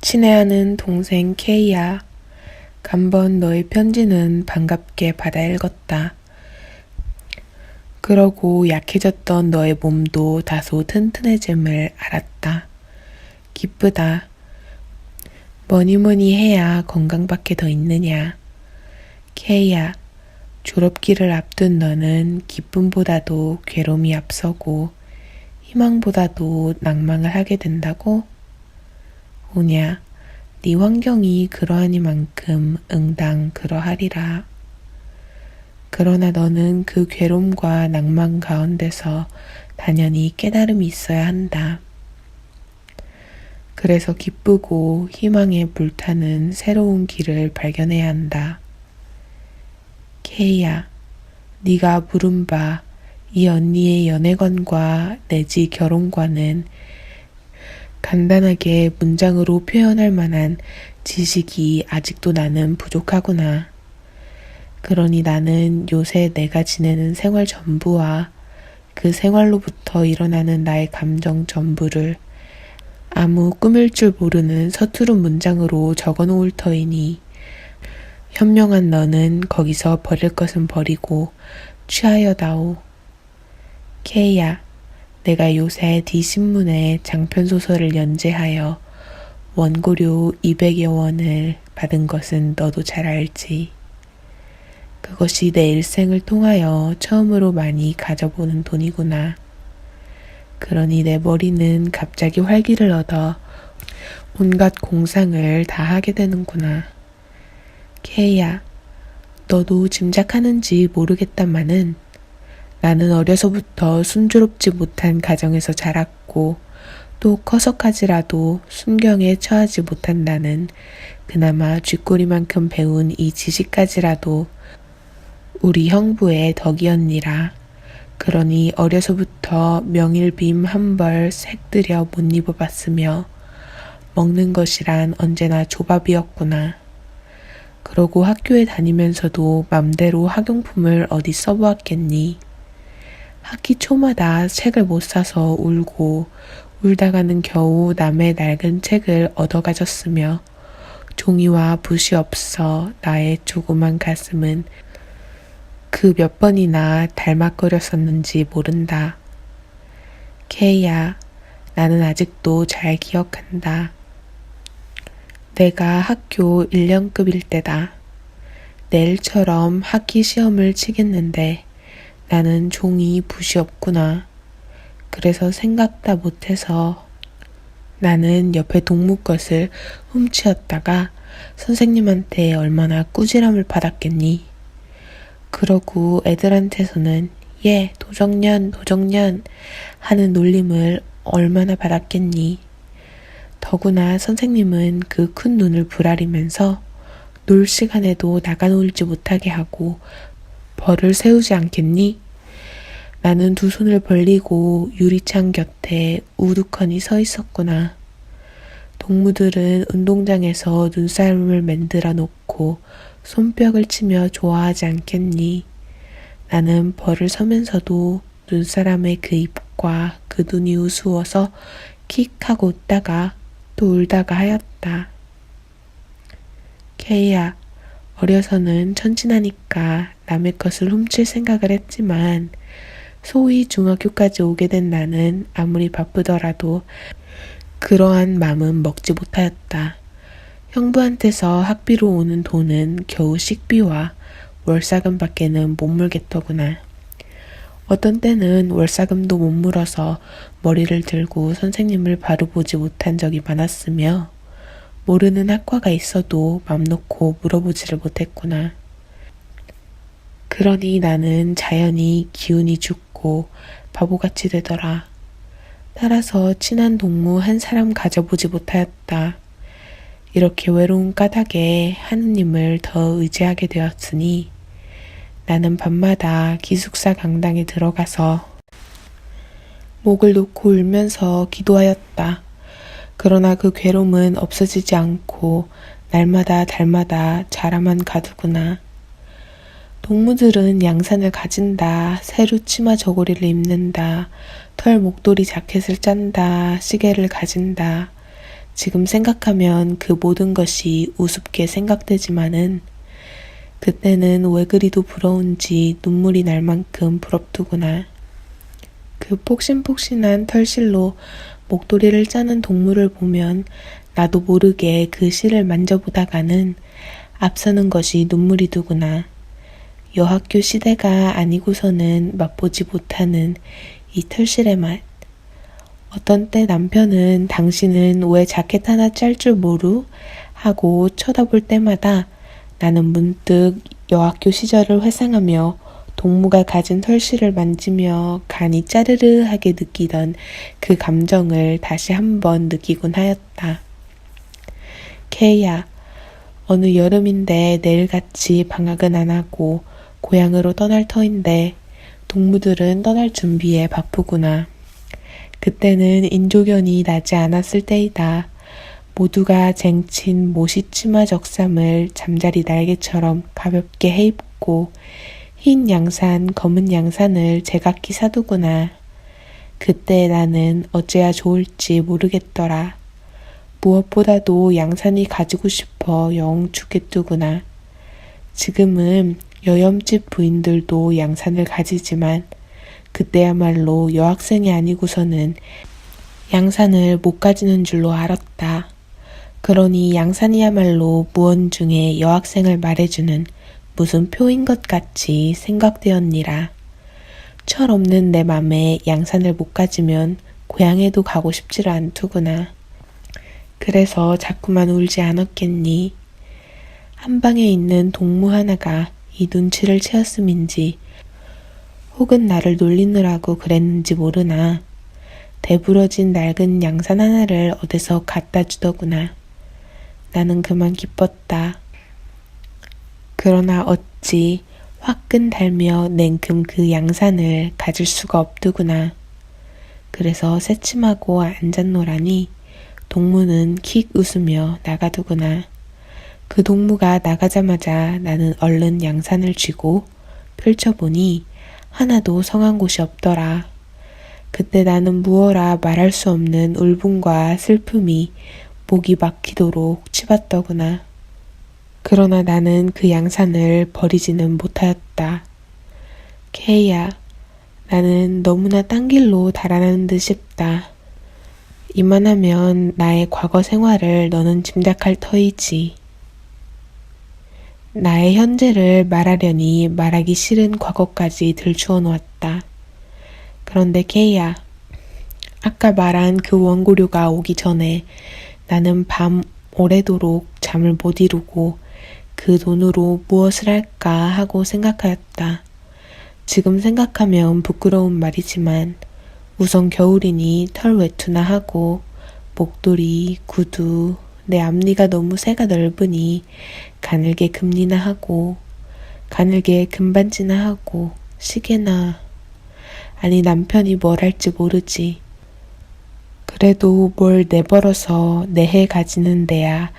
친애하는 동생 K야. 간번 너의 편지는 반갑게 받아 읽었다. 그러고 약해졌던 너의 몸도 다소 튼튼해짐을 알았다. 기쁘다. 뭐니 뭐니 해야 건강밖에 더 있느냐. K야, 졸업기를 앞둔 너는 기쁨보다도 괴로움이 앞서고 희망보다도 낭망을 하게 된다고? 오냐, 네 환경이 그러하니만큼 응당 그러하리라. 그러나 너는 그 괴로움과 낭만 가운데서 당연히 깨달음이 있어야 한다. 그래서 기쁘고 희망에 불타는 새로운 길을 발견해야 한다. 케이야, 네가 물은 바이 언니의 연애관과 내지 결혼관은 간단하게 문장으로 표현할 만한 지식이 아직도 나는 부족하구나. 그러니 나는 요새 내가 지내는 생활 전부와 그 생활로부터 일어나는 나의 감정 전부를 아무 꾸밀 줄 모르는 서투른 문장으로 적어 놓을 터이니 현명한 너는 거기서 버릴 것은 버리고 취하여 다오. 케이야, 내가 요새 네 신문에 장편소설을 연재하여 원고료 200여 원을 받은 것은 너도 잘 알지. 그것이 내 일생을 통하여 처음으로 많이 가져보는 돈이구나. 그러니 내 머리는 갑자기 활기를 얻어 온갖 공상을 다 하게 되는구나. 케이야, 너도 짐작하는지 모르겠다마는 나는 어려서부터 순조롭지 못한 가정에서 자랐고 또 커서까지라도 순경에 처하지 못한 나는 그나마 쥐꼬리만큼 배운 이 지식까지라도 우리 형부의 덕이었니라. 그러니 어려서부터 명일빔 한벌 색들여 못 입어봤으며 먹는 것이란 언제나 조밥이었구나. 그러고 학교에 다니면서도 맘대로 학용품을 어디 써보았겠니? 학기 초마다 책을 못 사서 울고 울다가는 겨우 남의 낡은 책을 얻어 가졌으며 종이와 붓이 없어 나의 조그만 가슴은 그 몇 번이나 닮아거렸었는지 모른다. 케이야, 나는 아직도 잘 기억한다. 내가 학교 1년급일 때다. 내일처럼 학기 시험을 치겠는데 나는 종이 붓이 없구나. 그래서 생각다 못해서 나는 옆에 동무 것을 훔치었다가 선생님한테 얼마나 꾸지람을 받았겠니? 그러고 애들한테서는 예, 도정년, 도정년 하는 놀림을 얼마나 받았겠니? 더구나 선생님은 그 큰 눈을 부라리면서 놀 시간에도 나가 놀지 못하게 하고 벌을 세우지 않겠니? 나는 두 손을 벌리고 유리창 곁에 우두커니 서 있었구나. 동무들은 운동장에서 눈싸움을 만들어 놓고 손뼉을 치며 좋아하지 않겠니? 나는 벌을 서면서도 눈사람의 그 입과 그 눈이 우스워서 킥 하고 웃다가 또 울다가 하였다. 케이야, 어려서는 천진하니까 남의 것을 훔칠 생각을 했지만 소위 중학교까지 오게 된 나는 아무리 바쁘더라도 그러한 마음은 먹지 못하였다. 형부한테서 학비로 오는 돈은 겨우 식비와 월사금 밖에는 못 물겠더구나. 어떤 때는 월사금도 못 물어서 머리를 들고 선생님을 바로 보지 못한 적이 많았으며 모르는 학과가 있어도 맘 놓고 물어보지를 못했구나. 그러니 나는 자연히 기운이 죽고 바보같이 되더라. 따라서 친한 동무 한 사람 가져보지 못하였다. 이렇게 외로운 까닭에 하느님을 더 의지하게 되었으니 나는 밤마다 기숙사 강당에 들어가서 목을 놓고 울면서 기도하였다. 그러나 그 괴로움은 없어지지 않고 날마다 달마다 자라만 가두구나. 동무들은 양산을 가진다, 새로 치마 저고리를 입는다, 털 목도리 자켓을 짠다, 시계를 가진다, 지금 생각하면 그 모든 것이 우습게 생각되지만은 그때는 왜 그리도 부러운지 눈물이 날 만큼 부럽더구나. 그 폭신폭신한 털실로 목도리를 짜는 동물을 보면 나도 모르게 그 실을 만져보다가는 앞서는 것이 눈물이 두구나. 여학교 시대가 아니고서는 맛보지 못하는 이 털실의 맛. 어떤 때 남편은 당신은 왜 자켓 하나 짤 줄 모루? 하고 쳐다볼 때마다 나는 문득 여학교 시절을 회상하며 동무가 가진 털실을 만지며 간이 짜르르하게 느끼던 그 감정을 다시 한번 느끼곤 하였다. 케이야, 어느 여름인데 내일같이 방학은 안 하고 고향으로 떠날 터인데 동무들은 떠날 준비에 바쁘구나. 그때는 인조견이 나지 않았을 때이다. 모두가 쟁친 모시 치마 적삼을 잠자리 날개처럼 가볍게 해입고 흰 양산, 검은 양산을 제각기 사두구나. 그때 나는 어째야 좋을지 모르겠더라. 무엇보다도 양산이 가지고 싶어 영 죽겠두구나. 지금은 여염집 부인들도 양산을 가지지만 그때야말로 여학생이 아니고서는 양산을 못 가지는 줄로 알았다. 그러니 양산이야말로 무언중에 여학생을 말해주는 무슨 표인 것 같이 생각되었니라. 철 없는 내 맘에 양산을 못 가지면 고향에도 가고 싶지를 않더구나. 그래서 자꾸만 울지 않았겠니? 한 방에 있는 동무 하나가 이 눈치를 채었음인지 혹은 나를 놀리느라고 그랬는지 모르나 대부러진 낡은 양산 하나를 어디서 갖다 주더구나. 나는 그만 기뻤다. 그러나 어찌 화끈 달며 냉큼 그 양산을 가질 수가 없더구나. 그래서 새침하고 앉았노라니 동무는 킥 웃으며 나가더구나. 그 동무가 나가자마자 나는 얼른 양산을 쥐고 펼쳐보니 하나도 성한 곳이 없더라. 그때 나는 무어라 말할 수 없는 울분과 슬픔이 목이 막히도록 치받더구나. 그러나 나는 그 양산을 버리지는 못하였다. 케이야, 나는 너무나 딴 길로 달아나는 듯 싶다. 이만하면 나의 과거 생활을 너는 짐작할 터이지. 나의 현재를 말하려니 말하기 싫은 과거까지 들추어 놓았다. 그런데 케이야, 아까 말한 그 원고료가 오기 전에 나는 밤 오래도록 잠을 못 이루고 그 돈으로 무엇을 할까 하고 생각하였다. 지금 생각하면 부끄러운 말이지만 우선 겨울이니 털 외투나 하고 목도리, 구두, 내 앞니가 너무 새가 넓으니 가늘게 금리나 하고 가늘게 금반지나 하고 시계나 아니 남편이 뭘 할지 모르지. 그래도 뭘 내벌어서 내해 가지는 데야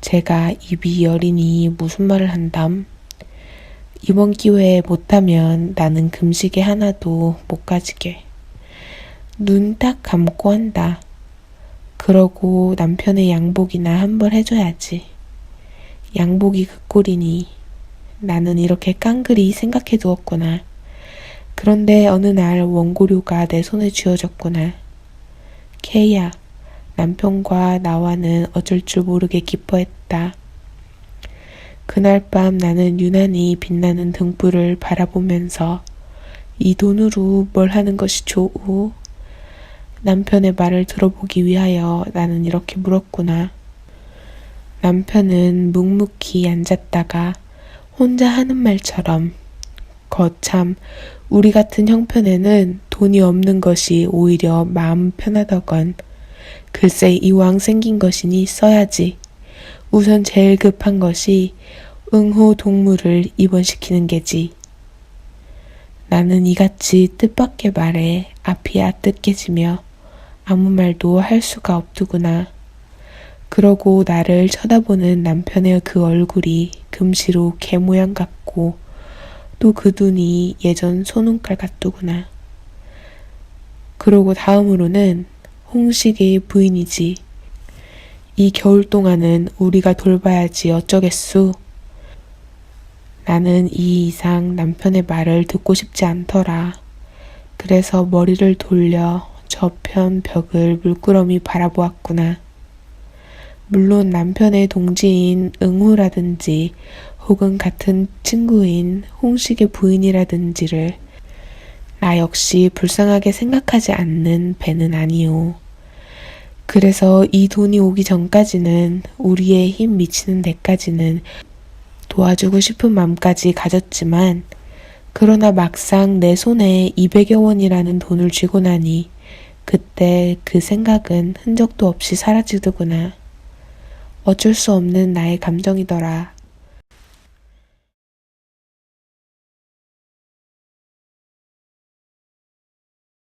제가 입이 여리니 무슨 말을 한담? 이번 기회에 못하면 나는 금시계 하나도 못 가지게. 눈 딱 감고 한다. 그러고 남편의 양복이나 한벌 해줘야지. 양복이 그 꼴이니 나는 이렇게 깡그리 생각해 두었구나. 그런데 어느 날 원고료가 내 손에 쥐어졌구나. 케이야, 남편과 나와는 어쩔 줄 모르게 기뻐했다. 그날 밤 나는 유난히 빛나는 등불을 바라보면서 이 돈으로 뭘 하는 것이 좋우? 남편의 말을 들어보기 위하여 나는 이렇게 물었구나. 남편은 묵묵히 앉았다가 혼자 하는 말처럼 거참 우리 같은 형편에는 돈이 없는 것이 오히려 마음 편하더건 글쎄 이왕 생긴 것이니 써야지. 우선 제일 급한 것이 응호 동물을 입원시키는 게지. 나는 이같이 뜻밖의 말에 앞이 아뜩해지며 아무 말도 할 수가 없더구나. 그러고 나를 쳐다보는 남편의 그 얼굴이 금시로 개 모양 같고 또 그 눈이 예전 소눈깔 같더구나. 그러고 다음으로는 홍식의 부인이지. 이 겨울 동안은 우리가 돌봐야지 어쩌겠수. 나는 이 이상 남편의 말을 듣고 싶지 않더라. 그래서 머리를 돌려 저편 벽을 물끄러미 바라보았구나. 물론 남편의 동지인 응우라든지 혹은 같은 친구인 홍식의 부인이라든지를 나 역시 불쌍하게 생각하지 않는 배는 아니오. 그래서 이 돈이 오기 전까지는 우리의 힘 미치는 데까지는 도와주고 싶은 마음까지 가졌지만 그러나 막상 내 손에 200여 원이라는 돈을 쥐고 나니 그때 그 생각은 흔적도 없이 사라지더구나. 어쩔 수 없는 나의 감정이더라.